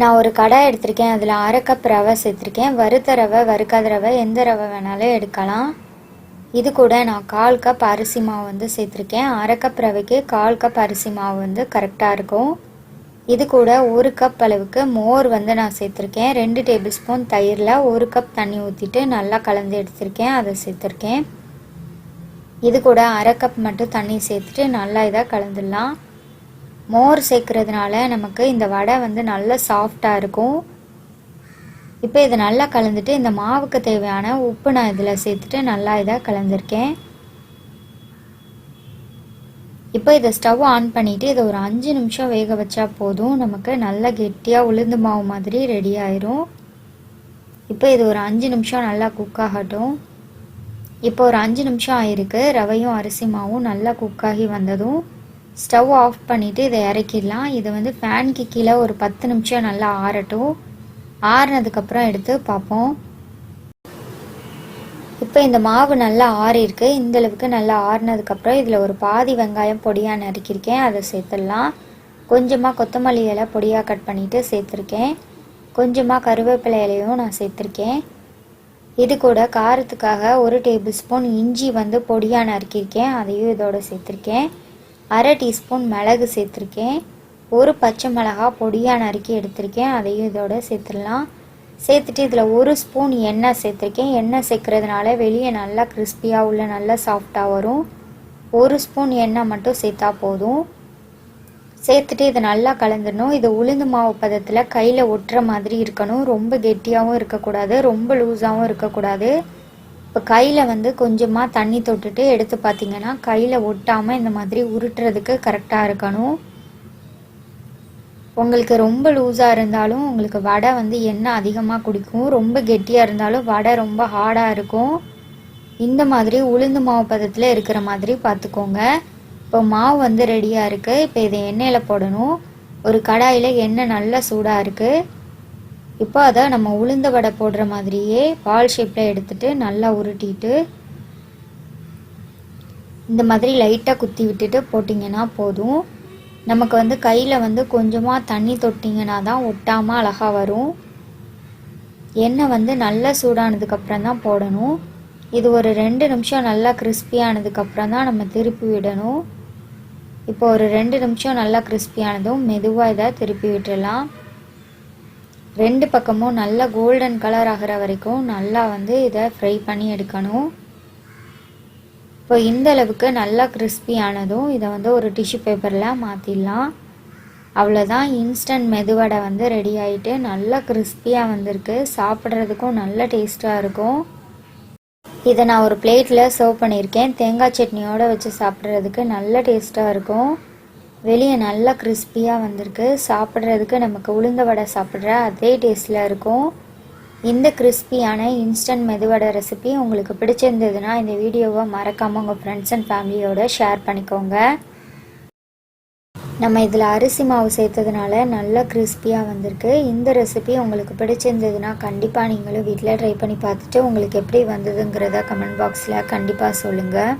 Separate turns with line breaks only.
நான் ஒரு கடை எடுத்திருக்கேன் அதில் அரை கப் ரவை சேர்த்துருக்கேன். வறுத்த ரவை வறுக்காத ரவை எந்த ரவை வேணாலும் எடுக்கலாம். இது கூட நான் கால் கப் அரிசி மாவு வந்து சேர்த்துருக்கேன். அரை கப் ரவைக்கு கால் கப் அரிசி மாவு வந்து கரெக்டாக இருக்கும். இது கூட ஒரு கப் அளவுக்கு மோர் வந்து நான் சேர்த்துருக்கேன். ரெண்டு டேபிள் ஸ்பூன் தயிரில் ஒரு கப் தண்ணி ஊற்றிட்டு நல்லா கலந்து எடுத்திருக்கேன் அதை சேர்த்துருக்கேன். இது கூட அரை கப் மட்டும் தண்ணி சேர்த்துட்டு நல்லா இதாக கலந்துடலாம். மோர் சேர்க்கறதுனால நமக்கு இந்த வடை வந்து நல்லா சாஃப்டாக இருக்கும். இப்போ இதை நல்லா கலந்துட்டு இந்த மாவுக்கு தேவையான உப்பு நான் இதில் சேர்த்துட்டு நல்லா இதாக கலந்துருக்கேன். இப்போ இதை ஸ்டவ் ஆன் பண்ணிவிட்டு இதை ஒரு அஞ்சு நிமிஷம் வேக வச்சா போதும். நமக்கு நல்லா கெட்டியாக உளுந்து மாவு மாதிரி ரெடி ஆயிரும். இப்போ இது ஒரு அஞ்சு நிமிஷம் நல்லா குக் ஆகட்டும். இப்போ ஒரு அஞ்சு நிமிஷம் ஆயிருக்கு. ரவையும் அரிசி மாவும் நல்லா குக் ஆகி வந்ததும் ஸ்டவ் ஆஃப் பண்ணிவிட்டு இதை இறக்கிடலாம். இது வந்து ஃபேனுக்கு கீழே ஒரு பத்து நிமிஷம் நல்லா ஆறட்டும். ஆறுனதுக்கப்புறம் எடுத்து பார்ப்போம். இப்போ இந்த மாவு நல்லா ஆறிருக்கு இந்த அளவுக்கு நல்லா ஆறுனதுக்கப்புறம் இதில் ஒரு பாதி வெங்காயம் பொடியாக நறுக்கியிருக்கேன். அதை சேர்த்துடலாம். கொஞ்சமாக கொத்தமல்லி இலை பொடியாக கட் பண்ணிவிட்டு சேர்த்துருக்கேன். கொஞ்சமாக கருவேப்பிலை இலையும் நான் சேர்த்துருக்கேன். இது கூட காரத்துக்காக ஒரு டேபிள் ஸ்பூன் இஞ்சி வந்து பொடியாக நறுக்கியிருக்கேன். அதையும் இதோட சேர்த்துருக்கேன். அரை டீஸ்பூன் மிளகு சேர்த்துருக்கேன். ஒரு பச்சை மிளகா பொடியாக நறுக்கி எடுத்திருக்கேன். அதையும் இதோட சேர்த்துடலாம். சேர்த்துட்டு இதில் ஒரு ஸ்பூன் எண்ணெய் சேர்த்துருக்கேன். எண்ணெய் சேர்க்கறதுனால வெளியே நல்லா கிறிஸ்பியாக உள்ள நல்லா சாஃப்டாக வரும். ஒரு ஸ்பூன் எண்ணெய் மட்டும் சேர்த்தா போதும். சேர்த்துட்டு இதை நல்லா கலந்துடணும். இது உளுந்து மாவு பதத்தில் கையில் ஒட்டுற மாதிரி இருக்கணும். ரொம்ப கெட்டியாகவும் இருக்கக்கூடாது. ரொம்ப லூஸாகவும் இருக்கக்கூடாது. இப்போ கையில் வந்து கொஞ்சமாக தண்ணி தொட்டுட்டு எடுத்து பார்த்தீங்கன்னா கையில் ஒட்டாமல் இந்த மாதிரி உருட்டுறதுக்கு கரெக்டாக இருக்கணும். உங்களுக்கு ரொம்ப லூஸாக இருந்தாலும் உங்களுக்கு வடை வந்து எண்ணெய் அதிகமாக குடிக்கும். ரொம்ப கெட்டியாக இருந்தாலும் வடை ரொம்ப ஹார்டாக இருக்கும். இந்த மாதிரி உளுந்து மாவு பதத்தில் இருக்கிற மாதிரி பார்த்துக்கோங்க இப்போ மாவு வந்து ரெடியாக இருக்குது இப்போ இதை எண்ணெயில் போடணும். ஒரு கடாயில் எண்ணெய் நல்லா சூடாக இருக்குது இப்போ அதை நம்ம உளுந்த வடை போடுற மாதிரியே பால் ஷேப்பில் எடுத்துட்டு நல்லா உருட்டிட்டு இந்த மாதிரி லைட்டாக குத்தி விட்டுட்டு போட்டிங்கன்னா போதும். நமக்கு வந்து கையில் வந்து கொஞ்சமாக தண்ணி தொட்டிங்கன்னா தான் ஒட்டாமல் அழகாக வரும். எண்ணெய் வந்து நல்லா சூடானதுக்கப்புறம் தான் போடணும். இது ஒரு ரெண்டு நிமிஷம் நல்லா கிறிஸ்பியானதுக்கப்புறம் தான் நம்ம திருப்பி விடணும். இப்போ ஒரு ரெண்டு நிமிஷம் நல்லா கிறிஸ்பியானதும் மெதுவாக இதை திருப்பி விட்டுடலாம். ரெண்டு பக்கமும் நல்லா கோல்டன் கலர் ஆகிற வரைக்கும் நல்லா வந்து இதை ஃப்ரை பண்ணி எடுக்கணும். இப்போ இந்த அளவுக்கு நல்லா கிறிஸ்பி ஆனதும் இதை வந்து ஒரு டிஷ்யூ பேப்பரில் மாற்றிடலாம் அவ்வளோதான் இன்ஸ்டன்ட் மெதுவடை வந்து ரெடி ஆகிட்டு நல்லா கிறிஸ்பியாக வந்திருக்கு. சாப்பிட்றதுக்கும் நல்ல டேஸ்ட்டாக இருக்கும். இதை நான் ஒரு பிளேட்டில் சர்வ் பண்ணியிருக்கேன். தேங்காய் சட்னியோடு வச்சு சாப்பிட்றதுக்கு நல்ல டேஸ்ட்டாக இருக்கும். வெளியே நல்லா கிறிஸ்பியாக வந்திருக்கு. சாப்பிட்றதுக்கு நமக்கு உளுந்த வடை சாப்பிட்ற அதே டேஸ்ட்டில் இருக்கும். இந்த கிறிஸ்பியான இன்ஸ்டன்ட் மெதுவடை ரெசிபி உங்களுக்கு பிடிச்சிருந்ததுன்னா இந்த வீடியோவை மறக்காமல் உங்கள் ஃப்ரெண்ட்ஸ் அண்ட் ஃபேமிலியோட ஷேர் பண்ணிக்கோங்க. நம்ம இதில் அரிசி மாவு சேர்த்ததுனால நல்லா கிறிஸ்பியாக வந்திருக்கு. இந்த ரெசிபி உங்களுக்கு பிடிச்சிருந்ததுன்னா கண்டிப்பாக நீங்களும் வீட்டில் ட்ரை பண்ணி பார்த்துட்டு உங்களுக்கு எப்படி வந்ததுங்கிறத கமெண்ட் பாக்ஸில் கண்டிப்பாக சொல்லுங்கள்